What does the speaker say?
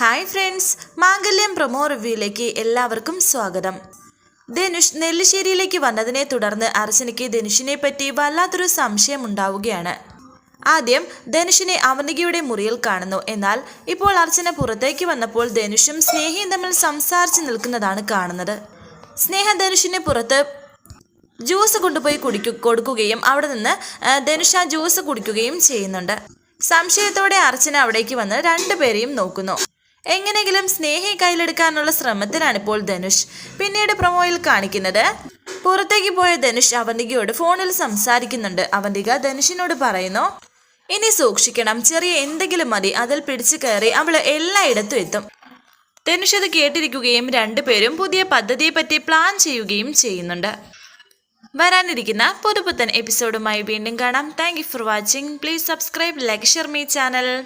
Hi friends Mangalyam promo റിവ്യൂയിലേക്ക് എല്ലാവർക്കും സ്വാഗതം. ധനുഷ് നെല്ലിശ്ശേരിയിലേക്ക് വന്നതിനെ തുടർന്ന് അർച്ചനയ്ക്ക് ധനുഷിനെ പറ്റി വല്ലാത്തൊരു സംശയം ഉണ്ടാവുകയാണ്. ആദ്യം ധനുഷിനെ അവനികയുടെ മുറിയിൽ കാണുന്നു. എന്നാൽ ഇപ്പോൾ അർച്ചന പുറത്തേക്ക് വന്നപ്പോൾ ധനുഷും സ്നേഹയും തമ്മിൽ സംസാരിച്ച് നിൽക്കുന്നതാണ് കാണുന്നത്. സ്നേഹ ധനുഷിനെ പുറത്ത് ജ്യൂസ് കൊണ്ടുപോയി കുടിക്കു കൊടുക്കുകയും അവിടെ നിന്ന് ധനുഷ ജ്യൂസ് കുടിക്കുകയും ചെയ്യുന്നുണ്ട്. സംശയത്തോടെ അർച്ചന അവിടേക്ക് വന്ന് രണ്ടുപേരെയും നോക്കുന്നു. എങ്ങനെയെങ്കിലും സ്നേഹയെ കയ്യിലെടുക്കാനുള്ള ശ്രമത്തിലാണ് ഇപ്പോൾ ധനുഷ്. പിന്നീട് പ്രൊമോയിൽ കാണിക്കുന്നത് പുറത്തേക്ക് പോയ ധനുഷ് അവന്തികയോട് ഫോണിൽ സംസാരിക്കുന്നുണ്ട്. അവന്തിക ധനുഷിനോട് പറയുന്നു ഇനി സൂക്ഷിക്കണം ചെറിയ എന്തെങ്കിലും മതി അതിൽ പിടിച്ചു കയറി അവൾ എല്ലായിടത്തും എത്തും. ധനുഷ് അത് കേട്ടിരിക്കുകയും രണ്ടുപേരും പുതിയ പദ്ധതിയെപ്പറ്റി പ്ലാൻ ചെയ്യുകയും ചെയ്യുന്നുണ്ട്. വരാനിരിക്കുന്ന പുതുപുത്തൻ എപ്പിസോഡുമായി വീണ്ടും കാണാം. Thank for watching please subscribe like share me channel